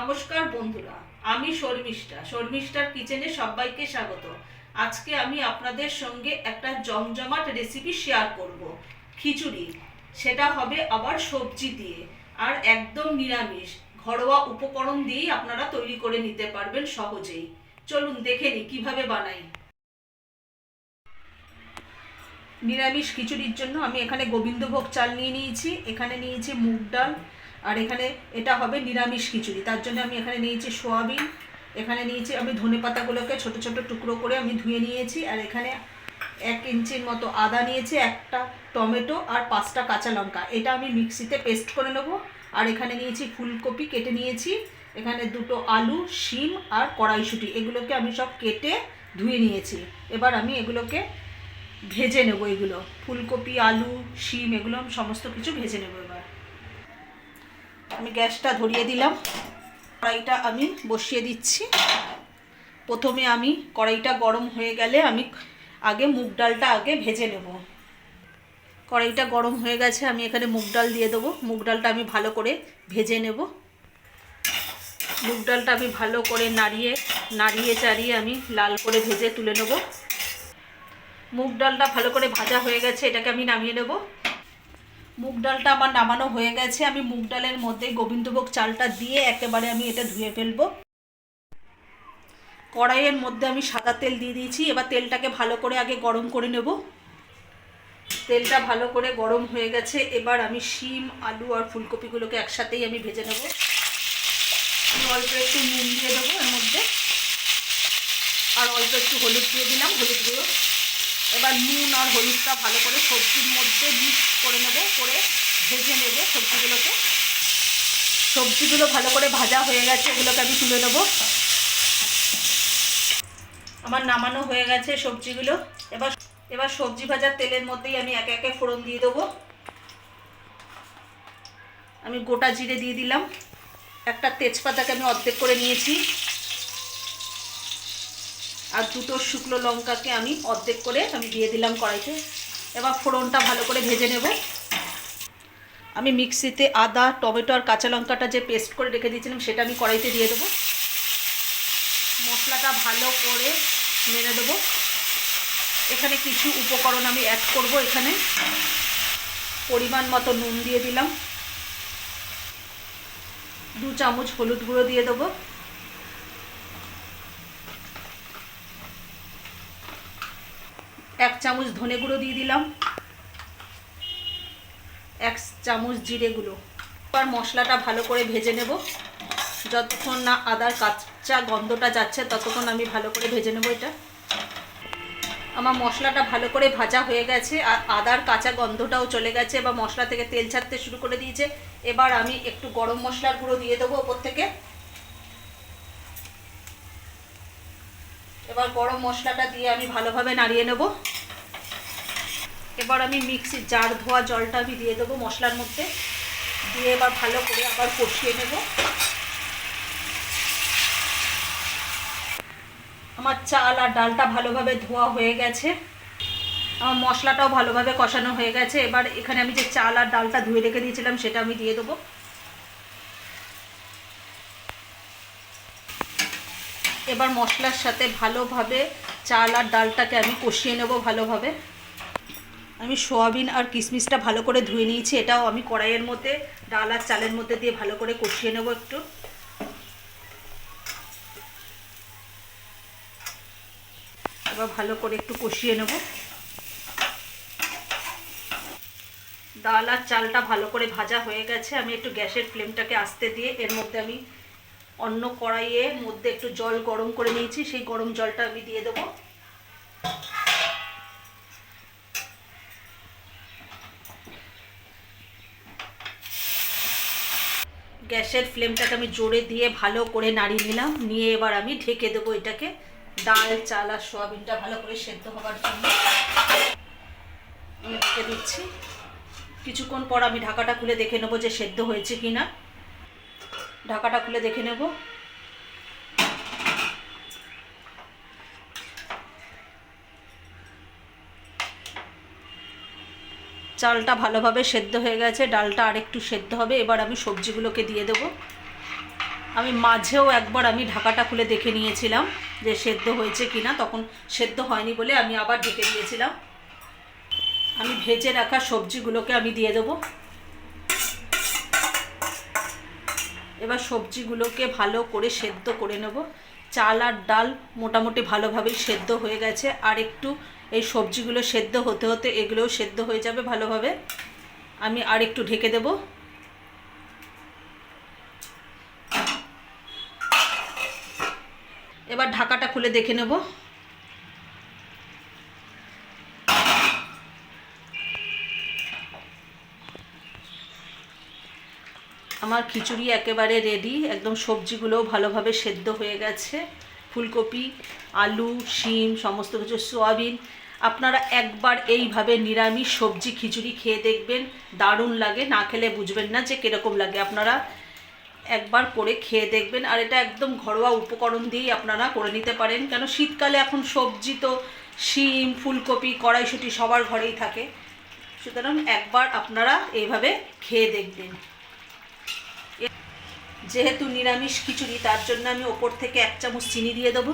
নমস্কার বন্ধুরা, আমি শর্মিষ্ঠা। শর্মিষ্ঠার কিচেনে সবাইকে স্বাগত। আজকে আমি আপনাদের সঙ্গে একটা জমজমাট রেসিপি শেয়ার করব। খিচুড়ি, সেটা হবে আবার সবজি দিয়ে। আর একদম নিরামিষ, ঘরোয়া উপকরণ দিয়েই আপনারা তৈরি করে নিতে পারবেন সহজেই। চলুন দেখে নিই কীভাবে বানাই। নিরামিষ খিচুড়ির জন্য আমি এখানে গোবিন্দভোগ চাল নিয়ে নিয়েছি, এখানে নিয়েছি মুগ ডাল আর এখানে এটা হবে নিরামিষ খিচুড়ি। তার জন্য আমি এখানে নিয়েছি সোয়াবিন, এখানে নিয়েছি আমি ধনে পাতাগুলোকে ছোটো ছোট টুকরো করে আমি ধুয়ে নিয়েছি, আর এখানে এক ইঞ্চির মতো আদা নিয়েছি, একটা টমেটো আর পাঁচটা কাঁচা লঙ্কা। এটা আমি মিক্সিতে পেস্ট করে নেব। আর এখানে নিয়েছি ফুলকপি কেটে নিয়েছি। এখানে দুটো আলু, শিম আর কড়াইশুঁটি। এগুলোকে আমি সব কেটে ধুয়ে নিয়েছি। এবার আমি এগুলোকে ভেজে নেব এগুলো। ফুলকপি, আলু, শিম, এগুলো সমস্ত কিছু ভেজে নেব এবার। আমি গ্যাসটা ধরিয়ে দিলাম। কড়াইটা আমি বসিয়ে দিচ্ছি। প্রথমে আমি কড়াইটা গরম হয়ে গেলে আমি আগে মুগ ডালটা আগে ভেজে নেব। কড়াইটা গরম হয়ে গেছে, আমি এখানে মুগ ডাল দিয়ে দেবো। মুগ ডালটা আমি ভালো করে ভেজে নেব। মুগ ডালটা আমি ভালো করে নাড়িয়ে নাড়িয়ে চাড়িয়ে আমি লাল করে ভেজে তুলে নেব। মুগ ডালটা ভালো করে ভাজা হয়ে গেছে, এটাকে আমি নামিয়ে নেব। মুগ ডালটা আমার নামানো হয়ে গেছে। আমি মুগ ডালের মধ্যে গোবিন্দভোগ চালটা দিয়ে একেবারে আমি এটা ধুয়ে ফেলব। কড়াইয়ের মধ্যে আমি সাদা তেল দিয়ে দিয়েছি। এবার তেলটাকে ভালো করে আগে গরম করে নেব। তেলটা ভালো করে গরম হয়ে গেছে। এবার আমি শিম, আলু আর ফুলকপিগুলোকে একসাথেই আমি ভেজে নেব। অল্প একটু নুন দিয়ে দেবো এর মধ্যে। আর অল্প একটু হলুদ দিয়ে দিলাম। হলুদ গুঁড়ো এবার নুন আর হলুদটা ভালো করে সবজির মধ্যে মিক্স করে নেব, করে ভেজে নেব সবজিগুলোকে। সবজিগুলো ভালো করে ভাজা হয়ে গেছে, এগুলোকে আমি তুলে নেব। আমার নামানো হয়ে গেছে সবজিগুলো। এবার এবার সবজি ভাজার তেলের মধ্যেই আমি একে একে ফোড়ন দিয়ে দেবো। আমি গোটা জিরে দিয়ে দিলাম। একটা তেজপাতাকে আমি অর্ধেক করে নিয়েছি। আর দুটো শুকনো লঙ্কাকে আমি অর্ধেক করে আমি দিয়ে দিলাম কড়াইতে। এবার ফোড়নটা ভালো করে ভেজে নেব। আমি মিক্সিতে আদা, টমেটো আর কাঁচা লঙ্কাটা যে পেস্ট করে রেখে দিয়েছিলাম, সেটা আমি কড়াইতে দিয়ে দেবো। মশলাটা ভালো করে মেরে দেবো। এখানে কিছু উপকরণ আমি অ্যাড করব এখানে। পরিমাণ মতো নুন দিয়ে দিলাম। দু চামচ হলুদ গুঁড়ো দিয়ে দেবো। এক চামচ ধনে গুঁড়ো দিয়ে দিলাম। এক চামচ জিরে গুঁড়ো। এবার মশলাটা ভালো করে ভেজে নেব। যতক্ষণ না আদার কাঁচা গন্ধটা যাচ্ছে, ততক্ষণ আমি ভালো করে ভেজে নেব এটা। আমার মশলাটা ভালো করে ভাজা হয়ে গেছে, আর আদার কাঁচা গন্ধটাও চলে গেছে, এবার মশলা থেকে তেল ছাড়তে শুরু করে দিয়েছে। এবার আমি একটু গরম মশলার গুঁড়ো দিয়ে দেবো ওপর থেকে। এবার গরম মশলাটা দিয়ে আমি ভালোভাবে নাড়িয়ে নেব। এবার আমি মিক্সির জার ধোয়া জলটা আমি দিয়ে দেবো মশলার মধ্যে। দিয়ে এবার ভালো করে আবার কষিয়ে নেব। আমার চাল আর ডালটা ভালোভাবে ধোয়া হয়ে গেছে। আমার মশলাটাও ভালোভাবে কষানো হয়ে গেছে। এবার এখানে আমি যে চাল আর ডালটা ধুয়ে রেখে দিয়েছিলাম সেটা আমি দিয়ে দেবো। এবার মশলার সাথে ভালোভাবে চাল আর ডালটাকে আমি কষিয়ে নেব ভালোভাবে। আমি সোয়াবিন আর কিশমিশটা ভালো করে ধুয়ে নিয়েছি, এটাও আমি কড়াইয়ের মধ্যে, ডাল আর চালের মধ্যে দিয়ে ভালো করে কষিয়ে নেব একটু। এবার ভালো করে একটু কষিয়ে নেব। ডাল আর চালটা ভালো করে ভাজা হয়ে গেছে, আমি একটু গ্যাসের ফ্লেমটাকে আস্তে দিয়ে এর মধ্যে আমি অন্য কড়াইয়ের মধ্যে একটু জল গরম করে নিয়েছি, সেই গরম জলটা আমি দিয়ে দেবো। গ্যাসের ফ্লেমটাকে আমি জোরে দিয়ে ভালো করে নাড়িয়ে নিলাম, নিয়ে এবার আমি ঢেকে দেবো এটাকে। ডাল, চাল আর সোয়াবিনটা ভালো করে সেদ্ধ হওয়ার জন্য। ঢেকে দিচ্ছি। কিছুক্ষণ পর আমি ঢাকাটা খুলে দেখে নেব যে সেদ্ধ হয়েছে কি না ঢাকাটা খুলে দেখে নেব। চালটা ভালোভাবে সেদ্ধ হয়ে গেছে, ডালটা আরেকটু সেদ্ধ হবে, এবার আমি সবজিগুলোকে দিয়ে দেবো। আমি মাঝেও একবার আমি ঢাকাটা খুলে দেখে নিয়েছিলাম যে সেদ্ধ হয়েছে কিনা, তখন সেদ্ধ হয়নি বলে আমি আবার ঢেকে দিয়েছিলাম। আমি ভেজে রাখা সবজিগুলোকে আমি দিয়ে দেবো। এবার সবজিগুলোকে ভালো করে সেদ্ধ করে নেব। চাল আর ডাল মোটামুটি ভালোভাবেই সেদ্ধ হয়ে গেছে। আর একটু এই সবজিগুলো সেদ্ধ হতে হতে এগুলোও সেদ্ধ হয়ে যাবে ভালোভাবে। আমি আর একটু ঢেকে দেব। এবার ঢাকাটা খুলে দেখে নেব। আমার খিচুড়ি একেবারে রেডি একদম সবজিগুলোও ভালোভাবে সেদ্ধ হয়ে গেছে। ফুলকপি, আলু, শিম, সমস্ত কিছু, সোয়াবিন। আপনারা একবার এইভাবে নিরামিষ সবজি খিচুড়ি খেয়ে দেখবেন, দারুণ লাগে, না খেলে বুঝবেন না যে কীরকম লাগে। আপনারা একবার করে খেয়ে দেখবেন, আর এটা একদম ঘরোয়া উপকরণ দিয়েই আপনারা করে নিতে পারেন। কেন শীতকালে এখন সবজি তো শিম, ফুলকপি, কড়াইশুঁটি সবার ঘরেই থাকে। সুতরাং একবার আপনারা এইভাবে খেয়ে দেখবেন। যেহেতু নিরামিষ খিচুড়ি, তার জন্য আমি ওপর থেকে এক চামচ চিনি দিয়ে দেবো।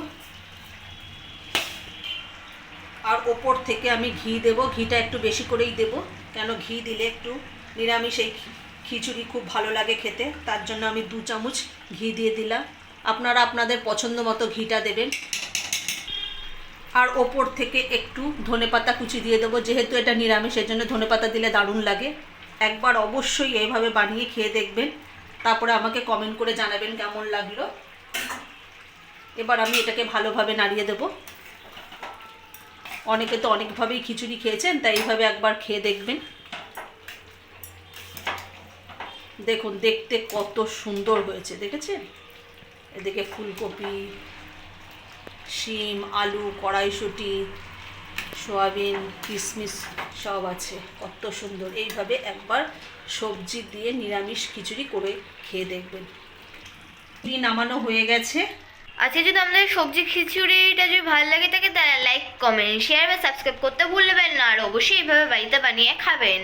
আর ওপর থেকে আমি ঘি দেবো। ঘিটা একটু বেশি করেই দেবো, কেন ঘি দিলে একটু নিরামিষ এই খিচুড়ি খুব ভালো লাগে খেতে। তার জন্য আমি দু চামচ ঘি দিয়ে দিলাম। আপনারা আপনাদের পছন্দ মতো ঘিটা দেবেন। আর ওপর থেকে একটু ধনেপাতা কুচি দিয়ে দেবো, যেহেতু এটা নিরামিষ এর জন্য ধনেপাতা দিলে দারুণ লাগে। একবার অবশ্যই এইভাবে বানিয়ে খেয়ে দেখবেন। তারপরে আমাকে কমেন্ট করে জানাবেন কেমন লাগল। এবার আমি এটাকে ভালোভাবে নাড়িয়ে দেবো। অনেকে তো অনেকভাবেই খিচুড়ি খেয়েছেন, তাই এইভাবে একবার খেয়ে দেখবেন। দেখুন, দেখতে কত সুন্দর হয়েছে, দেখেছেন? এদিকে ফুলকপি, শিম, আলু, কড়াইশুঁটি সোয়াবিন কিশমিশ সব আছে। কত সুন্দর। এইভাবে একবার সবজি দিয়ে নিরামিষ খিচুড়ি করে খেয়ে দেখবেন। টি নামানো হয়ে গেছে। আচ্ছা যদি আপনাদের সবজি খিচুড়িটা যদি ভালো লাগে থাকে তাহলে লাইক কমেন্ট শেয়ার বা সাবস্ক্রাইব করতে ভুলবেন না। আর অবশ্যই এইভাবে বাড়িতে বানিয়ে খাবেন।